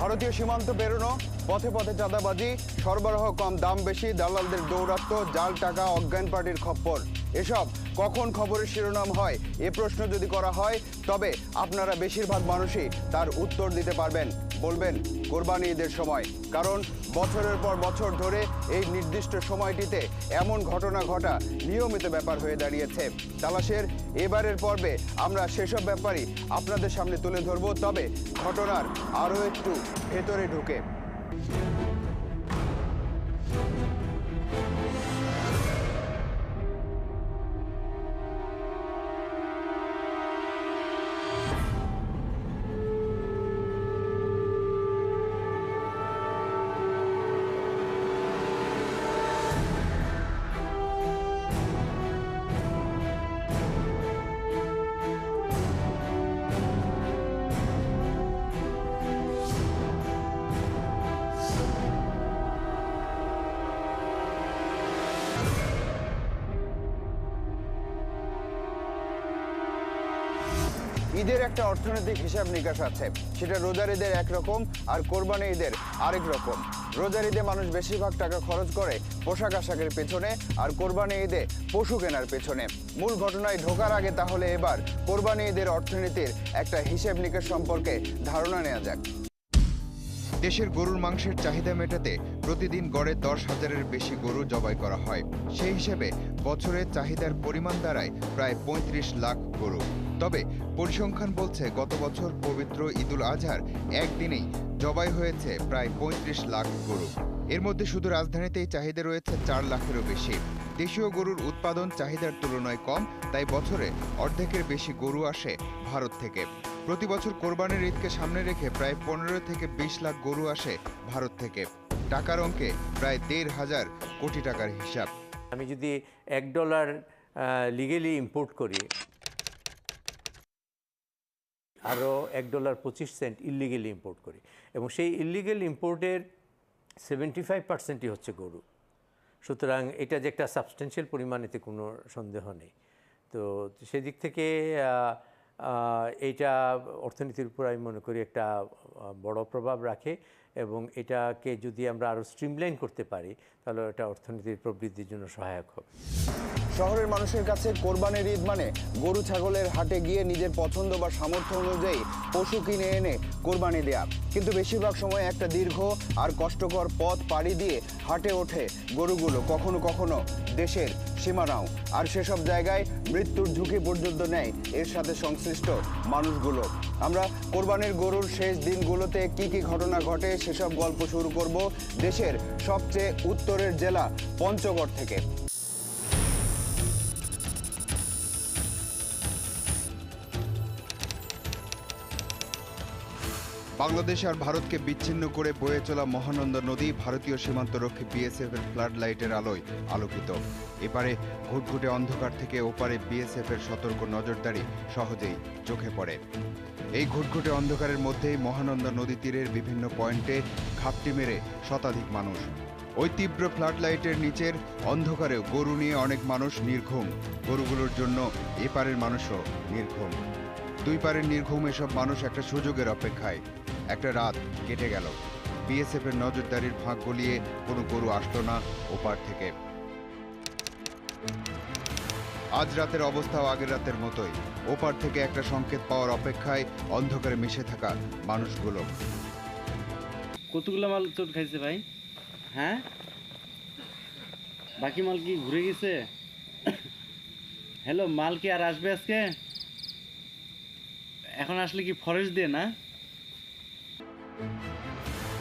ভারতীয় সীমান্ত বেরোনো পথে পথে চাঁদাবাজি, সরবরাহ কম, দাম বেশি, দালালদের দৌরাত্ম জাল টাকা, অজ্ঞান পার্টির খপ্পর। এসব কখন খবরের শিরোনাম হয়? এ প্রশ্ন যদি করা হয়, তবে আপনারা বেশিরভাগ মানুষই তার উত্তর দিতে পারবেন। বলবেন কোরবানি ঈদের সময়। কারণ বছরের পর বছর ধরে এই নির্দিষ্ট সময়টিতে এমন ঘটনা ঘটা নিয়মিত ব্যাপার হয়ে দাঁড়িয়েছে। তালাশের এবারের পর্বে আমরা সেসব ব্যাপারই আপনাদের সামনে তুলে ধরব, তবে ঘটনার আরও একটু ভেতরে ঢুকে। ঈদের একটা অর্থনৈতিক হিসাব নিকাশ আছে। সেটা রোজার ঈদের একরকম আর কোরবানি ঈদের আরেক রকম। রোজার ঈদে মানুষ বেশিরভাগ টাকা খরচ করে পোশাক আশাকের পেছনে আর কোরবানি ঈদে পশু কেনার পেছনে। মূল ঘটনায় ঢোকার আগে তাহলে এবার কোরবানি ঈদের অর্থনীতির একটা হিসেব নিকাশ সম্পর্কে ধারণা নেওয়া যাক। দেশের গরুর মাংসের চাহিদা মেটাতে প্রতিদিন গড়ে দশ হাজারের বেশি গরু জবাই করা হয়। সেই হিসেবে বছরে চাহিদার পরিমাণ দাঁড়ায় প্রায় পঁয়ত্রিশ লাখ গরু। তবে পরিসংখ্যান বলছে গত বছর পবিত্র ঈদুল আজহার একদিনেই জবাই হয়েছে প্রায় পঁয়ত্রিশ লাখ গরু। এর মধ্যে শুধু রাজধানীতেই চাহিদা রয়েছে চার লাখেরও বেশি। দেশীয় গরুর উৎপাদন চাহিদার তুলনায় কম, তাই বছরে অর্ধেকের বেশি গরু আসে ভারত থেকে। প্রতি বছর কোরবানির ঈদকে সামনে রেখে প্রায় পনেরো থেকে বিশ লাখ গরু আসে ভারত থেকে। টাকার অঙ্কে প্রায় দেড় হাজার কোটি টাকার হিসাব। আমি যদি এক ডলার লিগেলি ইম্পোর্ট করি আরও এক ডলার পঁচিশ সেন্ট ইলিগেলি ইম্পোর্ট করি। এবং সেই ইলিগেল ইম্পোর্টের সেভেন্টি ফাইভ পার্সেন্টই হচ্ছে গরু। সুতরাং এটা যে একটা সাবস্টেন্সিয়াল পরিমাণ, এতে কোনো সন্দেহ নেই। তো সেদিক থেকে এইটা অর্থনীতির উপর আমি মনে করি একটা বড় প্রভাব রাখে। এবং এটাকে যদি আমরা আরও স্ট্রিমলাইন করতে পারি, তাহলে এটা অর্থনীতির প্রবৃদ্ধির জন্য সহায়ক হবে। শহরের মানুষের কাছে কোরবানির ঈদ মানে গরু, ছাগলের হাটে গিয়ে নিজের পছন্দ বা সামর্থ্য অনুযায়ী পশু কিনে এনে কোরবানি দেয়া। কিন্তু বেশিরভাগ সময় একটা দীর্ঘ আর কষ্টকর পথ পাড়ি দিয়ে হাটে ওঠে গরুগুলো। কখনো কখনো দেশের সীমানাও। আর সেসব জায়গায় মৃত্যুর ঝুঁকি পর্যন্ত নেয়। এর সাথে সংশ্লিষ্ট মানুষগুলো। আমরা কোরবানির গরুর শেষ দিনগুলোতে কি কি ঘটনা ঘটে সেসব গল্প শুরু করব দেশের সবচেয়ে উত্তরের জেলা পঞ্চগড় থেকে। বাংলাদেশ আর ভারতকে বিচ্ছিন্ন করে বয়ে চলা মহানন্দা নদী ভারতীয় সীমান্তরক্ষী বিএসএফ এর ফ্লাড লাইটের আলোয় আলোকিত। এপারে ঘুটঘুটে অন্ধকার থেকে ওপারে বিএসএফ এর সতর্ক নজরদারি সহজেই চোখে পড়ে। এই ঘুটঘুটে অন্ধকারের মধ্যেই মহানন্দা নদী তীরের বিভিন্ন পয়েন্টে ঘাপটি মেরে শতাধিক মানুষ। ওই তীব্র ফ্লাড লাইটের নিচের অন্ধকারেও গরু নিয়ে অনেক মানুষ নির্ঘুম। গরুগুলোর জন্য এপারের মানুষও নির্ঘুম। দুই পারের নির্ঘুম এসব মানুষ একটা সুযোগের অপেক্ষায়। একটা রাত কেটে গেল। বিএসএফ এর নজরদারির ফাঁক গলিয়ে কোনো গরু আসলো না ওপার থেকে। আজ রাতের অবস্থাও আগের রাতের মতোই। ওপার থেকে একটা সংকেত পাওয়ার অপেক্ষায় অন্ধকারে মিশে থাকা মানুষগুলো। কতগুলো মাল চোট খাইছে ভাই? হ্যাঁ? বাকি মাল কি ঘুরে গেছে? হ্যালো, মাল কি আর আসবে আজকে? এখন আসলে কি ফরেস্ট দিয়ে না?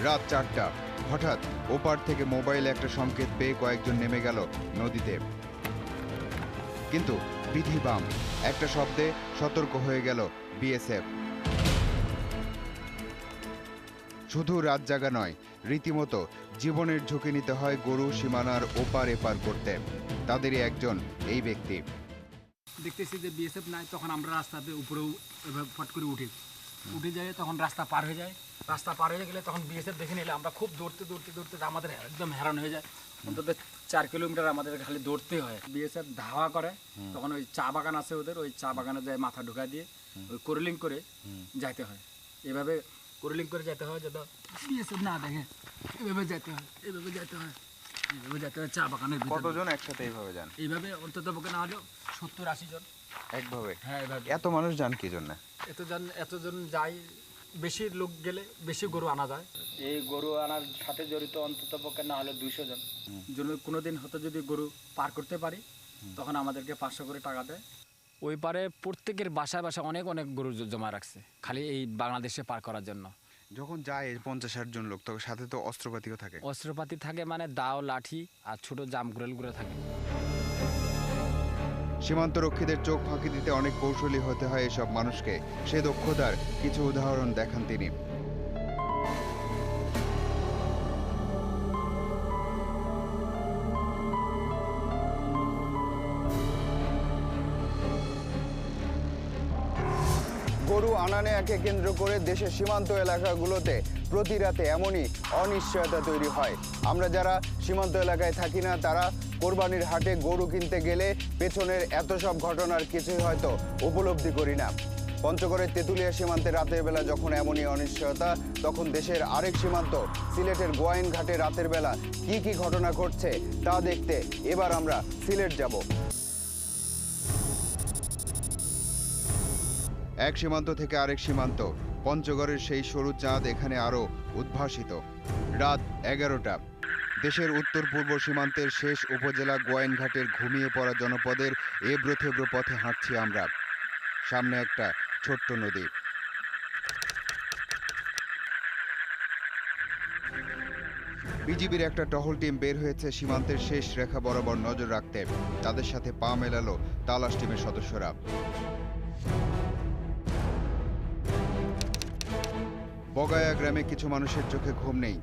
রাত চারটা। হঠাৎ ওপার থেকে মোবাইলে একটা সংকেত পেয়ে কয়েকজন নেমে গেল নদীতে। কিন্তু বিধি বাম, একটা শব্দে সতর্ক হয়ে গেল বিএসএফ। শুধু রাত জাগা নয়, রীতিমতো জীবনের ঝুঁকি নিতে হয় গরু সীমানার ওপার এপার করতে। তাদেরই একজন এই ব্যক্তি। দেখতেছি যে বিএসএফ নাই, তখন আমরা রাস্তাতে উপরেও ফট করে উঠি। উঠে যায় তখন রাস্তা পার হয়ে যায়। রাস্তা পার হয়ে গেলে তখন বিএসএফ দেখে নিলে আমরা খুব দৌড়তে দৌড়তে দৌড়তে আমাদের একদম হেরান হয়ে যায়। অন্তত চার কিলোমিটার আমাদের খালি দৌড়তে হয়। বিএসএফ ধাওয়া করে তখন ওই চা বাগান আছে ওদের ওই চা বাগানে যায় মাথা ঢুকা দিয়ে ওই কোরলিং করে যাইতে হয়। এভাবে কোরিলিং করে যেতে হয় যাতে বিএসএফ না দেখে। এভাবে যেতে হয় এভাবে যেতে হয় এইভাবে যেতে হয় চা বাগানের কতজন একসাথে এইভাবে যান? এইভাবে অন্তত পক্ষে না হলেও সত্তর আশি জন। একভাবে? হ্যাঁ এভাবে। এত মানুষ যান কি জন্য? এতজন এতজন যায় বেশি লোক গেলে বেশি গরু আনা যায়? এই গরু আনার সাথে জড়িত অন্তত পক্ষে না হলে দুইশো জন। কোনো দিন হয়তো যদি গরু পার করতে পারি তখন আমাদেরকে পাঁচশো করে টাকা দেয়। ওই পারে প্রত্যেকের বাসায় বাসায় অনেক অনেক গরু জমা রাখছে খালি এই বাংলাদেশে পার করার জন্য। যখন যায় পঞ্চাশ ষাট জন লোক তখন সাথে তো অস্ত্রপাতিও থাকে। অস্ত্রপাতি থাকে মানে দাও লাঠি আর ছোট জাম গুড়েলগুলো থাকে। সীমান্ত রক্ষীদের চোখ ফাঁকি দিতে অনেক কৌশলী হতে হয় এসব মানুষকে। সে দক্ষতার কিছু উদাহরণ দেখান তিনি। গরু আনা নেয়াকে কেন্দ্র করে দেশের সীমান্ত এলাকাগুলোতে প্রতি রাতে এমনই অনিশ্চয়তা তৈরি হয়। আমরা যারা সীমান্ত এলাকায় থাকি না, তারা কোরবানির হাটে গরু কিনতে গেলে পেছনের এত সব ঘটনার কিছুই হয়তো উপলব্ধি করি না। পঞ্চগড়ের তেঁতুলিয়া সীমান্তে রাতের বেলা যখন এমনই অনিশ্চয়তা, তখন দেশের আরেক সীমান্ত, সিলেটের গোয়াইন ঘাটে রাতের বেলা কি কি ঘটনা ঘটছে তা দেখতে এবার আমরা সিলেট যাব। এক সীমান্ত থেকে আরেক সীমান্ত। পঞ্চগড়ের সেই সরু চাঁদ এখানে আরও উদ্ভাসিত। রাত এগারোটা। দেশের উত্তর পূর্ব সীমান্তের শেষ উপজেলা গোয়াইনঘাটের ঘুমিয়ে পড়া জনপদের এবড়ো পথে হাঁটছি আমরা। সামনে একটা ছোট্ট নদী। বিজিবির একটা টহল টিম বের হয়েছে সীমান্তের শেষ রেখা বরাবর নজর রাখতে। তাদের সাথে পা মেলালো তালাশ টিমের সদস্যরা। বগায়া গ্রামে কিছু মানুষের চোখে ঘুম নেই।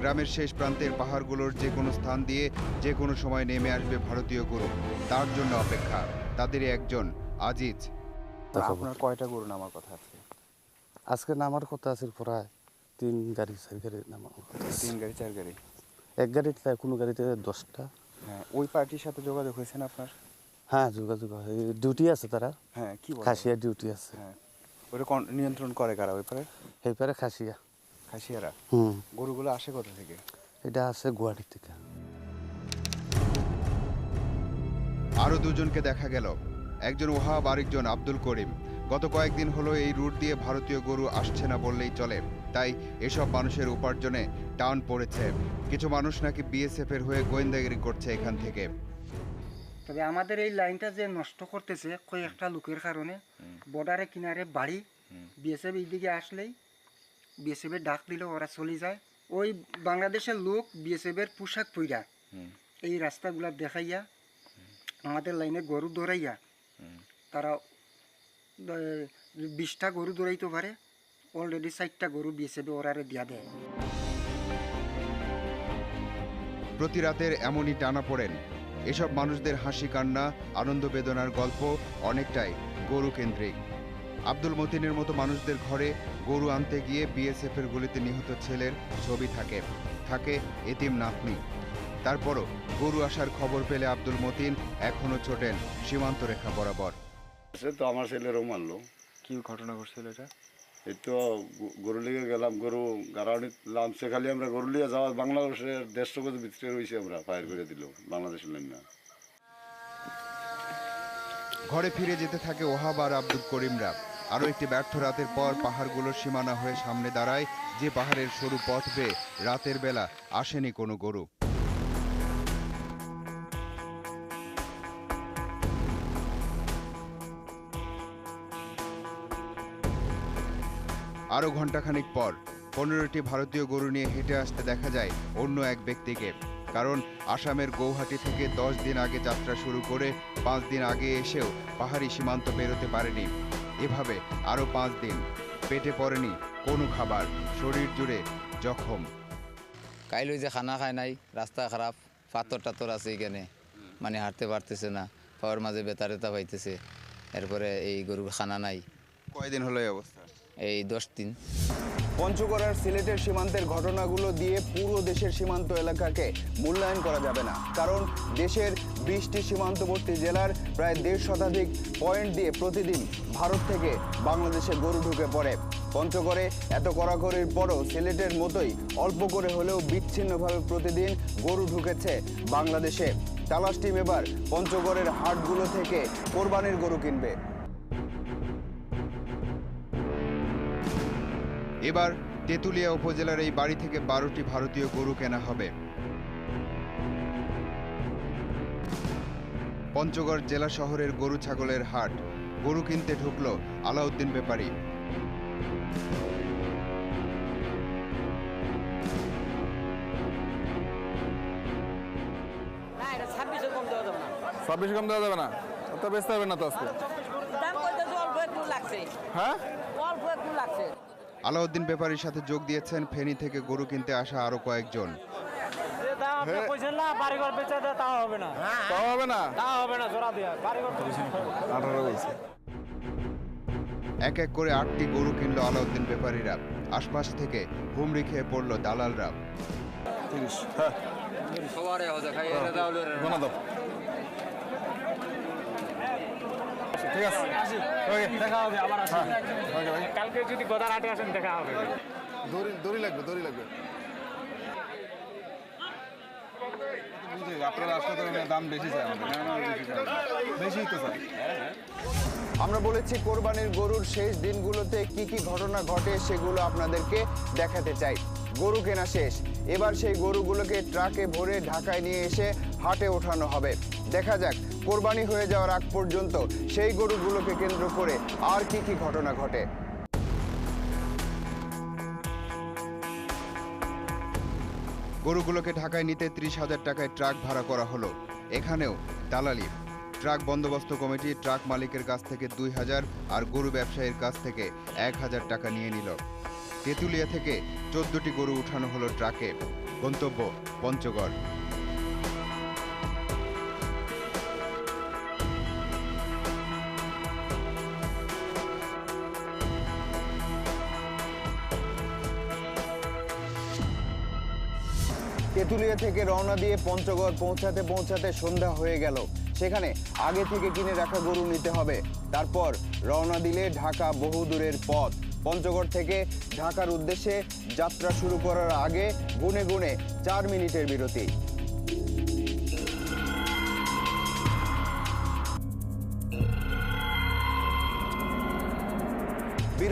গ্রামের শেষ প্রান্তের পাহাড়গুলোর যে কোনো স্থান দিয়ে যে কোনো সময় নেমে আসবে ভারতীয় গরু। তার জন্য অপেক্ষা। তাদের একজন আজিজ। আপনার কয়টা গরু নামার কথা আছে? আজকে নামার কথা আছে প্রায় তিন গাড়ি চার গাড়ি নামার কথা তিন গাড়ি চার গাড়ি? এক গাড়িতে কোনো গাড়িতে দশটা। হ্যাঁ ওই পার্টির সাথে যোগাযোগ হয়েছে না আপনার? হ্যাঁ যোগাযোগ হয়। ডিউটি আছে তারা। হ্যাঁ কি খাসিয়া ডিউটি আছে। হ্যাঁ। ওটা নিয়ন্ত্রণ করে কারা? ওই পারে? এই পারে খাসিয়া। খাসিয়ারা? হুম। গরুগুলো আসে কোথা থেকে? এটা আছে গুয়াহাটি থেকে। আরও দুজনকে দেখা গেল। একজন ওহাব আরেকজন আব্দুল করিম। গত কয়েকদিন হলো এই রুট দিয়ে ভারতীয় গরু আসছে না বললেই চলে। তাই এসব মানুষের উপার্জনে টান পড়েছে। কিছু মানুষ নাকি বিএসএফ এর হয়ে গোয়েন্দাগিরি করছে এখান থেকে। তবে আমাদের এই লাইনটা যে নষ্ট করতেছে কয়েকটা লোকের কারণে বর্ডারে কিনারে বাড়ি বিএসএফ এইদিকে আসলেই বিএসএফের ডাক দিলে ওরা চলে যায়। ওই বাংলাদেশের লোক বিএসএফের পোশাক পইরা এই রাস্তাগুলা দেখাইয়া আমাদের লাইনে গরু দৌড়াইয়া তারা বিশটা গরু দৌড়াইতে পারে অলরেডি ষাটটা গরু বিএসএফে ওরারে দিয়া দেয়। প্রতি রাতের এমনই টানা পড়েন এসব মানুষদের হাসি কান্না আনন্দ বেদনার গল্প অনেকটাই গরু কেন্দ্রিক আব্দুল মতিনের মতো মানুষদের ঘরে গরু আনতে গিয়ে বিএসএফ এর গুলিতে নিহত ছেলের ছবি থাকে। থাকে এতিম নাতনি। তারপরও গরু আসার খবর পেলে আব্দুল মতিন এখনও ছোটেন সীমান্ত রেখা বরাবর। সে তো আমার ছেলেরও মারলো। কি ঘটনা ঘটছিল এটা? এই তো গ- গরু লিগে গেলাম, গরু গাড়াউনি লামছে খালি আমরা গরু লিগে যাওয়া বাংলাদেশের দেড়শো গজ ভিতরে রয়েছে আমরা, ফায়ার করে দিল বাংলাদেশের লাইন না। ঘরে ফিরে যেতে থাকে ওহাব আর আব্দুল করিমরা আরও একটি ব্যর্থ রাতের পর পাহাড়গুলোর সীমানা হয়ে সামনে দাঁড়ায়, যে পাহাড়ের সরু পথ বেয়ে রাতের বেলা আসেনি কোনো গরু। আরও ঘন্টাখানিক পর পনেরোটি ভারতীয় গরু নিয়ে হেঁটে আসতে দেখা যায় অন্য এক ব্যক্তিকে। কারণ আসামের গৌহাটি থেকে দশ দিন আগে যাত্রা শুরু করে পাঁচ দিন আগে এসেও পাহাড়ি সীমান্ত বেরোতে পারেনি। এভাবে আরও পাঁচ দিন পেটে পড়েনি কোনো খাবার শরীর জুড়ে জখম। কাইল যে খানা খায় নাই রাস্তা খারাপ পাথর টাথর আছে এখানে মানে হাঁটতে পারতেছে না পাওয়ার মাঝে বেতা রেতা পাইতেছে এরপরে এই গরুর খানা নাই। কয়দিন হলো এই অবস্থা? এই দশ দিন পঞ্চগড় আর সিলেটের সীমান্তের ঘটনাগুলো দিয়ে পুরো দেশের সীমান্ত এলাকাকে মূল্যায়ন করা যাবে না। কারণ দেশের বিশটি সীমান্তবর্তী জেলার প্রায় দেড় শতাধিক পয়েন্ট দিয়ে প্রতিদিন ভারত থেকে বাংলাদেশে গরু ঢুকে পড়ে। পঞ্চগড়ে এত কড়াকড়ির পরও সিলেটের মতোই অল্প করে হলেও বিচ্ছিন্নভাবে প্রতিদিন গরু ঢুকেছে বাংলাদেশে। তালাশ টিম এবার পঞ্চগড়ের হাটগুলো থেকে কোরবানির গরু কিনবে। এবার তেঁতুলিয়া উপজেলার এই বাড়ি থেকে বারোটি ভারতীয় গরু কেনা হবে। পঞ্চগড় জেলা শহরের গরু ছাগলের হাট। গরু কিনতে ঢুকলো আলাউদ্দিন ব্যাপারী। ছাব্বিশে কম দেওয়া যাবে না। ছাব্বিশ কম দেওয়া যাবে না? তো বেচতে হবে না তো আজকে? হ্যাঁ? আলাউদ্দিন ব্যাপারীর সাথে যোগ দিয়েছেন ফেনী থেকে গরু কিনতে আসা আরও কয়েকজন। তাও হবে না। আঠারো বলছে। এক এক করে আটটি গরু কিনলো আলাউদ্দিন ব্যাপারীরা। আশপাশ থেকে হুমড়ি খেয়ে পড়ল দালালরা। হ্যাঁ ঠিক আছে? ওকে দেখা হবে আবার আসি হ্যাঁ ওকে ভাই কালকে যদি গদারহাটে আসেন দেখা হবে। দড়ি দড়ি লাগবে দড়ি লাগবে। আপনারা আসলে তো দাম বেশি চাই আমাদের। না, না, বেশি চাই না। বেশিই তো চাই আমরা বলেছি কোরবানির গরুর শেষ দিনগুলোতে কি কি ঘটনা ঘটে সেগুলো আপনাদেরকে দেখাতে চাই। গরু কেনা শেষ। এবার সেই গরুগুলোকে ট্রাকে ভরে ঢাকায় নিয়ে এসে হাটে ওঠানো হবে। দেখা যাক কোরবানি হয়ে যাওয়ার আগ পর্যন্ত সেই গরুগুলোকে কেন্দ্র করে আর কি কি ঘটনা ঘটে? গরুগুলোকে ঢাকায় নিতে ত্রিশ হাজার টাকায় ট্রাক ভাড়া করা হলো। এখানেও দালালি। ট্রাক বন্দোবস্ত কমিটি ট্রাক মালিকের কাছ থেকে দুই হাজার আর গরু ব্যবসায়ীর কাছ থেকে এক হাজার টাকা নিয়ে নিল। তেঁতুলিয়া থেকে চোদ্দটি গরু উঠানো হলো ট্রাকে। গন্তব্য পঞ্চগড়। তেঁতুলিয়া থেকে রওনা দিয়ে পঞ্চগড় পৌঁছাতে পৌঁছাতে সন্ধ্যা হয়ে গেল। সেখানে আগে থেকে কিনে রাখা গরু নিতে হবে। তারপর রওনা দিলে ঢাকা বহুদূরের পথ। পঞ্চগড় থেকে ঢাকার উদ্দেশ্যে যাত্রা শুরু করার আগে গুনে গুনে চার মিনিটের বিরতি।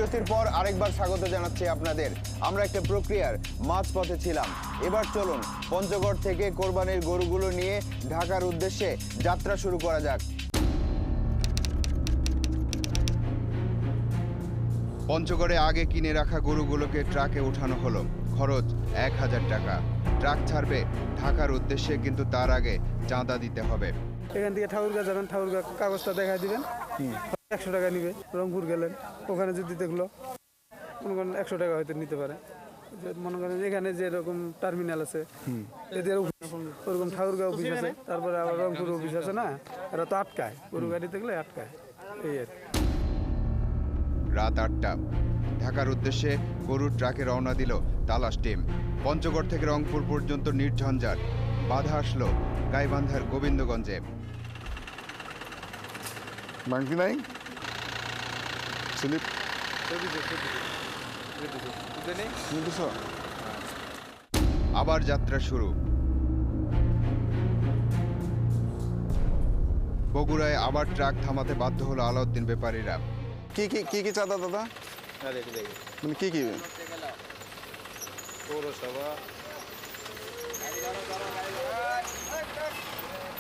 বিরতির পর আরেকবার স্বাগত জানাচ্ছি আপনাদের। আমরা একটা প্রক্রিয়ার মাঝপথে ছিলাম। এবার চলুন পঞ্চগড় থেকে কোরবানির গরুগুলো নিয়ে ঢাকার উদ্দেশ্যে যাত্রা শুরু করা যাক। পঞ্চগড়ে আগে কিনে রাখা গরুগুলোকে ট্রাকে ওঠানো হলো। খরচ এক হাজার টাকা। ট্রাক ছাড়বে ঢাকার উদ্দেশ্যে কিন্তু তার আগে চাঁদা দিতে হবে। এখান থেকে ঠাকুরগাঁ যাবেন ঠাকুরগাঁ কাগজটা দেখা দিবেন। একশো টাকা নিবে রংপুর গেলেন ওখানে যদি দেখল মনে করেন একশো টাকা হয়তো নিতে পারে। মনে করেন এখানে যে এরকম টার্মিনাল আছে এদের ওরকম ঠাকুরগাঁও অফিস আছে তারপরে আবার রংপুর অফিস আছে না এরা তো আটকায় গরু গাড়ি দেখলে আটকায় এই আর রাত আটটা ঢাকার উদ্দেশ্যে গরুর ট্রাকে রওনা দিল তালাশ টিম। পঞ্চগড় থেকে রংপুর পর্যন্ত নির্ঝঞ্ঝাট বাধা আসলো গাইবান্ধার গোবিন্দগঞ্জে। বাংকি নাই? স্লিপ আবার যাত্রা শুরু। বগুড়ায় আবার ট্রাক থামাতে বাধ্য হলো আলাউদ্দিন ব্যাপারীরা কি কি কি কি চাঁদা দাদা? মানে কি কি?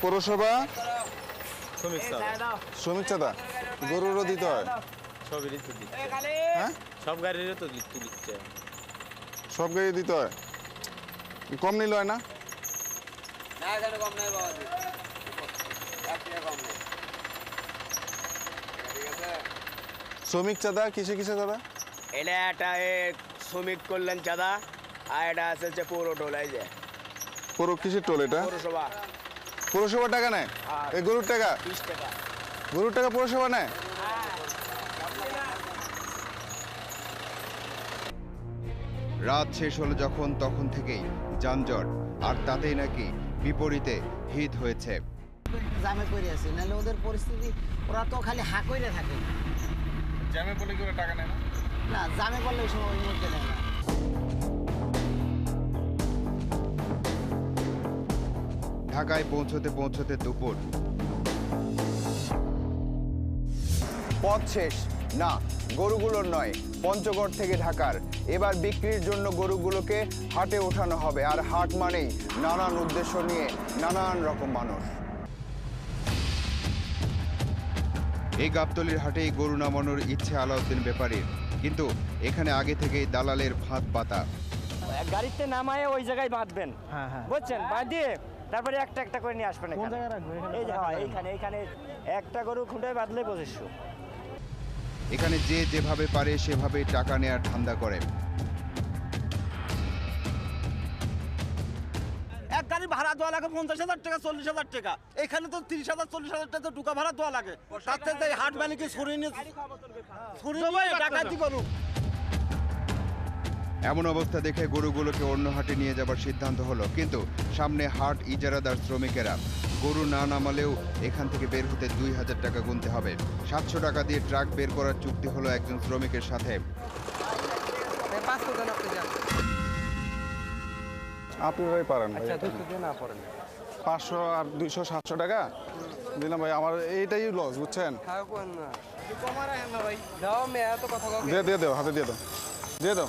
পৌরসভা? শ্রমিক চাঁদা। গরুরও দিতে হয়? হ্যাঁ? সব গাড়িরও তো তুলিচ্ছে সব গাড়ি দিতে হয়? কম নিল হয় না? না এখানে কম নাই বাবা শ্রমিক চাঁদা? কিসে কিসে দাদা এটা একটা শ্রমিক কল্যাণ চাঁদা আর এটা আছে হচ্ছে পৌর টোলাই যে। পৌর কিসের টোল এটা? পৌরসভা। পৌরসভার টাকা নেয়? এই গরুর টাকা? গরুর টাকা পৌরসভা নেয়? রাত শেষ হলো যখন তখন থেকেই যানজট আর তাতেই নাকি বিপরীতে হিত হয়েছে। জামে পড়ে আছে নাহলে ওদের পরিস্থিতি ওরা তো খালি হা করে থাকে। জ্যামে বলে কি ওরা টাকা নেয় না? না জামে পড়লে ওই সময় ওই মধ্যে নেয় না। ঢাকায় পৌঁছতে পৌঁছতে দুপুর। পথ শেষ। না গরুগুলোর নয়। পঞ্চগড় থেকে ঢাকার। এবার বিক্রির জন্য গরুগুলোকে হাটে ওঠানো হবে। আর হাট মানেই নানান উদ্দেশ্য নিয়ে নানান রকম মানুষ। এই গাবতলির হাটেই গরু নামানোর ইচ্ছে আলাউদ্দিন ব্যাপারীর কিন্তু এখানে আগে থেকেই দালালের ফাঁদ পাতা। গাড়িতে নামায় ওই জায়গায় বাঁধবেন। বুঝছেন? বাঁধিয়ে তারপরে একটা একটা করে নিয়ে আসবেন এখানে। এই যে হ্যাঁ এইখানে এইখানে একটা গরু খুঁটে বাঁধলে পঁচিশশো এখানে যে যেভাবে পারে সেভাবে টাকা নেয়ার ধান্দা করে। এক গাড়ি ভাড়া দেওয়া লাগে পঞ্চাশ হাজার টাকা চল্লিশ হাজার টাকা। এখানে তো তিরিশ হাজার চল্লিশ হাজার টাকা ঢুকা ভাড়া দেওয়া লাগে। তার থেকে হাট মালিকে সরিয়ে নিয়ে সরিয়ে ডাকাতি করুক। এমন অবস্থা দেখে গরুগুলোকে অন্য হাটে নিয়ে যাবার সিদ্ধান্ত হলো। কিন্তু সামনে হাট ইজারাদার শ্রমিকেরা। গরু না নামালেও এখান থেকে বের হতে দুই হাজার টাকা গুনতে হবে। সাতশো টাকা দিয়ে ট্রাক বের করার চুক্তি হলো একজন শ্রমিকের সাথে। পারেন আচ্ছা পাঁচশো আর দুইশো সাতশো টাকা? দিলাম ভাই আমার এইটাই লস বুঝছেন? কথা দিয়ে দিয়ে দাও হাতে দিয়ে দাও। দিয়ে দাও।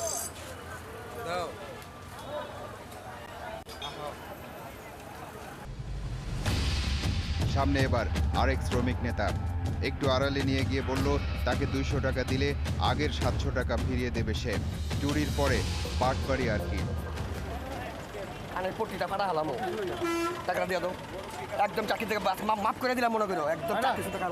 সামনে এবার আরেক শ্রমিক নেতা। একটু আড়ালে নিয়ে গিয়ে বলল, তাকে দুইশো টাকা দিলে আগের সাতশো টাকা ফিরিয়ে দেবে সে। চুরির পরে পাটবাড়ি আর কি। একদম চাকরি থেকে মাফ করে দিলাম মনে করো। একদম চাকরি টাকা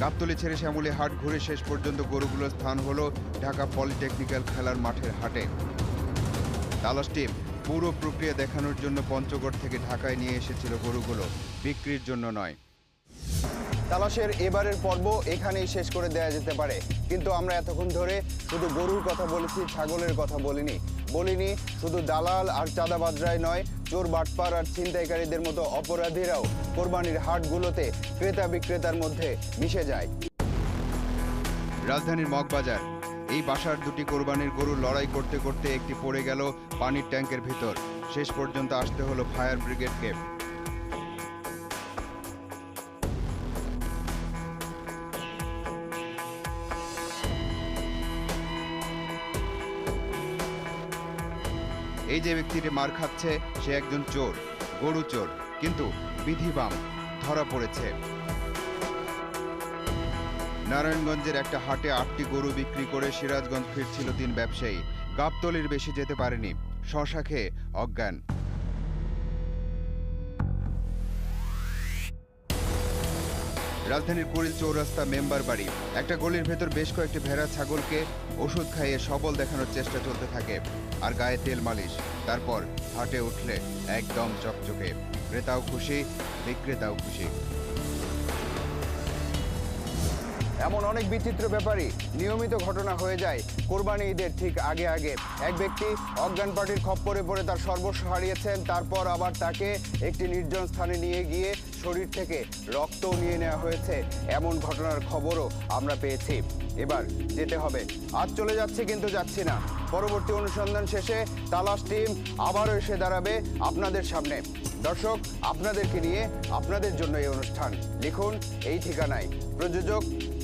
গাবতলি ছেড়ে শ্যামলী হাট ঘুরে শেষ পর্যন্ত গরুগুলোর স্থান হলো ঢাকা পলিটেকনিক্যাল খেলার মাঠের হাটে। তালাশ টিম, পুরো প্রক্রিয়া দেখানোর জন্য পঞ্চগড় থেকে ঢাকায় নিয়ে এসেছিল গরুগুলো। বিক্রির জন্য নয়। তালাশের এবারের পর্ব এখানেই শেষ করে দেয়া যেতে পারে। কিন্তু আমরা এতক্ষণ ধরে শুধু গরুর কথা বলেছি, ছাগলের কথা বলিনি। বলিনি শুধু দালাল আর চাঁদাবাদরাই নয়, চোর বাটপার আর ছিনতাইকারীদের মতো অপরাধীরাও কোরবানির হাটগুলোতে ক্রেতা বিক্রেতার মধ্যে মিশে যায়। রাজধানীর মগবাজার, এই বাসার দুটি কোরবানির গরু লড়াই করতে করতে একটি পড়ে গেল পানির ট্যাঙ্কের ভিতর। শেষ পর্যন্ত আসতে হলো ফায়ার ব্রিগেডকে। এই যে ব্যক্তিটি মার খাচ্ছে, সে একজন চোর, গরু চোর, কিন্তু বিধিবাম ধরা পড়েছে। নারায়ণগঞ্জের একটা হাটে আটটি গরু বিক্রি করে সিরাজগঞ্জ ফিরছিল তিন ব্যবসায়ী। গাবতলির বেশি যেতে পারেনি, শশা খেয়ে অজ্ঞান। রাজধানীর কুড়িল চৌরাস্তা মেম্বার বাড়ি। একটা গলির ভেতর বেশ কয়েকটি ভেড়া, ছাগলকে ওষুধ খাইয়ে সবল দেখানোর চেষ্টা চলতে থাকে আর গায়ে তেল মালিশ। তারপর হাটে উঠলে একদম চকচকে। ক্রেতাও খুশি, বিক্রেতাও খুশি। এমন অনেক বিচিত্র ব্যাপারই নিয়মিত ঘটনা হয়ে যায়। কোরবানি ঈদের ঠিক আগে আগে। এক ব্যক্তি অজ্ঞান পার্টির খপ্পরে পড়ে তার সর্বস্ব হারিয়েছেন, তারপর আবার তাকে একটি নির্জন স্থানে নিয়ে গিয়ে শরীর থেকে রক্তও নিয়ে নেওয়া হয়েছে। এমন ঘটনার খবরও আমরা পেয়েছি। এবার যেতে হবে। আজ চলে যাচ্ছে কিন্তু যাচ্ছি না। পরবর্তী অনুসন্ধান শেষে তালাশ টিম আবারও এসে দাঁড়াবে আপনাদের সামনে। দর্শক, আপনাদেরকে নিয়ে আপনাদের জন্য এই অনুষ্ঠান। লিখুন এই ঠিকানায়। প্রযোজক